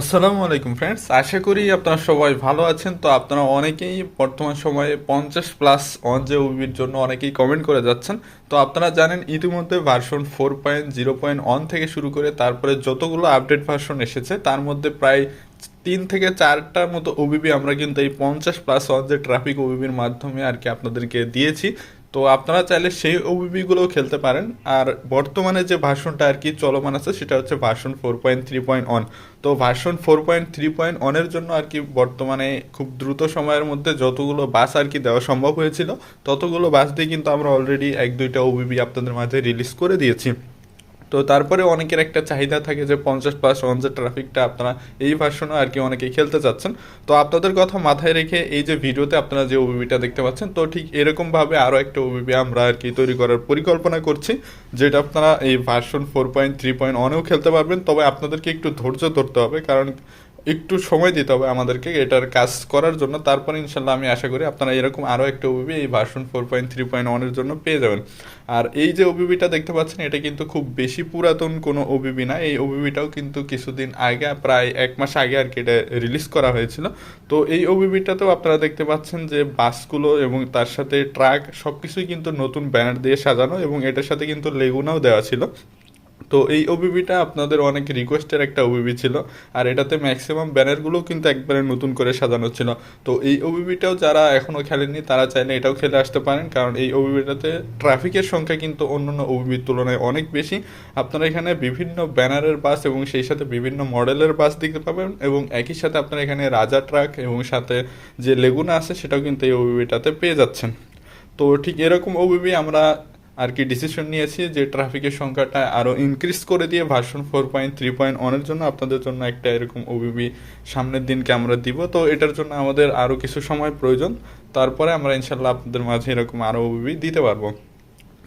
আসসালামু আলাইকুম ফ্রেন্ডস আশা করি আপনারা সবাই ভালো আছেন। তো আপনারা অনেকেই বর্তমান সময়ে পঞ্চাশ প্লাস অন যে ওবির জন্য অনেকেই কমেন্ট করে যাচ্ছেন। তো আপনারা জানেন, ইতিমধ্যে version four point zero point one থেকে শুরু করে তারপরে যতগুলো আপডেট ভার্সন এসেছে, তার মধ্যে প্রায় তিন থেকে চারটার মতো ওবিবি আমরা কিন্তু এই পঞ্চাশ প্লাস অন যে ট্রাফিক ওবিবির মাধ্যমে আর কি আপনাদেরকে দিয়েছি। তো আপনারা চাইলে সেই ওবিবিগুলোও খেলতে পারেন। আর বর্তমানে যে ভার্সনটা আর কি চলমান আছে, সেটা হচ্ছে version four point three point one তো version four point three point ওয়ানের জন্য আর কি বর্তমানে খুব দ্রুত সময়ের মধ্যে যতগুলো বাস আর কি দেওয়া সম্ভব হয়েছিল, ততগুলো বাস দিয়ে কিন্তু আমরা অলরেডি এক দুইটা ওবিবি আপনাদের মাঝে রিলিজ করে দিয়েছি। তো তারপরে অনেকের একটা চাহিদা থাকে যে পঞ্চাশ প্লাস ওয়ান যে ট্রাফিকটা আপনারা এই ভার্সনও আর কি অনেকে খেলতে চাচ্ছেন। তো আপনাদের কথা মাথায় রেখে এই যে ভিডিওতে আপনারা যে ওবিবিটা দেখতে পাচ্ছেন, তো ঠিক এরকমভাবে আরও একটা ওবিবি আমরা আর কি তৈরি করার পরিকল্পনা করছি, যেটা আপনারা এই version four point three point ওয়ানেও খেলতে পারবেন। তবে আপনাদেরকে একটু ধৈর্য ধরতে হবে, কারণ একটু সময় দিতে হবে আমাদেরকে এটার কাজ করার জন্য। তারপরে ইনশাল্লাহ আমি আশা করি আপনারা এরকম আরও একটা ওবিবি এই version four point three point ওয়ানের জন্য পেয়ে যাবেন। আর এই যে ওবিবিটা দেখতে পাচ্ছেন, এটা কিন্তু খুব বেশি পুরাতন কোনো ওবিবি না। এই ওবিবিটাও কিন্তু কিছুদিন আগে, প্রায় এক মাস আগে আর কি এটা রিলিজ করা হয়েছিল। তো এই ওবিবিটাতেও আপনারা দেখতে পাচ্ছেন যে বাসগুলো এবং তার সাথে ট্রাক সব কিছুই কিন্তু নতুন ব্যানার দিয়ে সাজানো এবং এটার সাথে কিন্তু লেগুনাও দেওয়া ছিল। তো এই ওবিবিটা আপনাদের অনেক রিকোয়েস্টের একটা ওবিবি ছিল, আর এটাতে ম্যাক্সিমাম ব্যানারগুলোও কিন্তু একবারে নতুন করে সাজানো ছিল। তো এই ওবিবিটাও যারা এখনও খেলেননি, তারা চাইলে এটাও খেলে আসতে পারেন, কারণ এই ওবিবিটাতে ট্রাফিকের সংখ্যা কিন্তু অন্যান্য ওবিবির তুলনায় অনেক বেশি। আপনারা এখানে বিভিন্ন ব্যানারের বাস এবং সেই সাথে বিভিন্ন মডেলের বাস দেখতে পাবেন, এবং একই সাথে আপনারা এখানে রাজা ট্রাক এবং সাথে যে লেগুনা আছে, সেটাও কিন্তু এই ওবিবিটাতে পেয়ে যাচ্ছেন। তো ঠিক এরকম ওবিবি আমরা আর কি ডিসিশন নিয়েছি যে ট্রাফিকের সংখ্যাটা আরও ইনক্রিজ করে দিয়ে version four point three point ওয়ানের জন্য আপনাদের জন্য একটা এরকম ওবিবি সামনের দিনকে আমরা দিব। তো এটার জন্য আমাদের আরও কিছু সময় প্রয়োজন। তারপরে আমরা ইনশাল্লাহ আপনাদের মাঝে এরকম আরও ওবিবি দিতে পারব।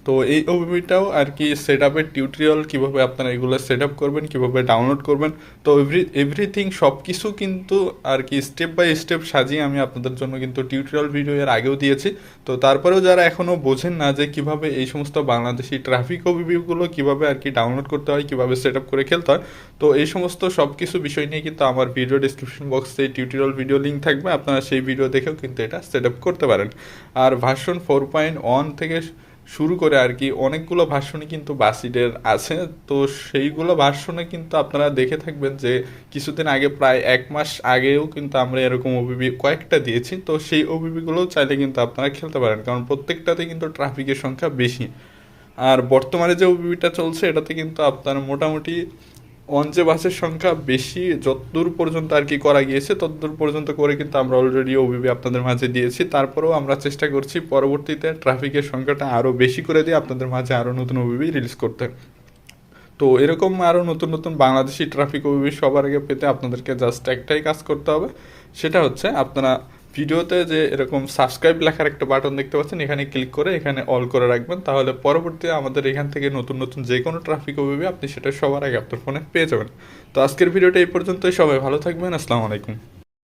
তো এই ওবিবিটাও আর কি সেট আপের টিউটোরিয়াল কীভাবে আপনারা এগুলো সেট আপ করবেন, কীভাবে ডাউনলোড করবেন। তো এভরি এভরিথিং সব কিছু কিন্তু আর কি স্টেপ বাই স্টেপ সাজিয়ে আমি আপনাদের জন্য কিন্তু টিউটোরিয়াল ভিডিও এর আগেও দিয়েছি। তো তারপরেও যারা এখনও বোঝেন না যে কীভাবে এই সমস্ত বাংলাদেশি ট্রাফিক ওবিবিগুলো কীভাবে আর কি ডাউনলোড করতে হয়, কীভাবে সেট করে খেলতে হয়, তো এই সমস্ত সব কিছু বিষয় নিয়ে কিন্তু আমার ভিডিও ডিসক্রিপশন বক্সে টিউটোরিয়াল ভিডিও লিঙ্ক থাকবে। আপনারা সেই ভিডিও দেখেও কিন্তু এটা সেট আপ করতে পারেন। আর ভার্সন ফোর পয়েন্ট ওয়ান থেকে শুরু করে আর কি, অনেকগুলো ভাষণে কিন্তু বাসিডের আছে। তো সেইগুলো ভাষণে কিন্তু আপনারা দেখে থাকবেন যে কিছুদিন আগে, প্রায় এক মাস আগেও কিন্তু আমরা এরকম ওবিবি কয়েকটা দিয়েছি। তো সেই ওবিবিগুলোও চাইলে কিন্তু আপনারা খেলতে পারেন, কারণ প্রত্যেকটাতে কিন্তু ট্রাফিকের সংখ্যা বেশি। আর বর্তমানে যে ওবিবিটা চলছে, এটাতে কিন্তু আপনার মোটামুটি অঞ্চে বাসের সংখ্যা বেশি যতদূর পর্যন্ত আর কি করা গিয়েছে ততদূর পর্যন্ত করে কিন্তু আমরা অলরেডি ওবিবি আপনাদের মাঝে দিয়েছি। তারপরেও আমরা চেষ্টা করছি পরবর্তীতে ট্রাফিকের সংখ্যাটা আরও বেশি করে দিয়ে আপনাদের মাঝে আরও নতুন ওবিবি রিলিজ করতে। তো এরকম আরও নতুন নতুন বাংলাদেশি ট্রাফিক ওবিবি সবার আগে পেতে আপনাদেরকে জাস্ট একটাই কাজ করতে হবে, সেটা হচ্ছে আপনারা ভিডিওতে যে এরকম সাবস্ক্রাইব লেখার একটা বাটন দেখতে পাচ্ছেন, এখানে ক্লিক করে এখানে অল করে রাখবেন। তাহলে পরবর্তী আমাদের এখান থেকে নতুন নতুন যে কোনো ট্রাফিক অভিবে আপনি সেটা সবার আগে আপনার ফোনে পেয়ে যাবেন। তো আজকের ভিডিওটা এই পর্যন্তই। সবাই ভালো থাকবেন। আসসালামু আলাইকুম।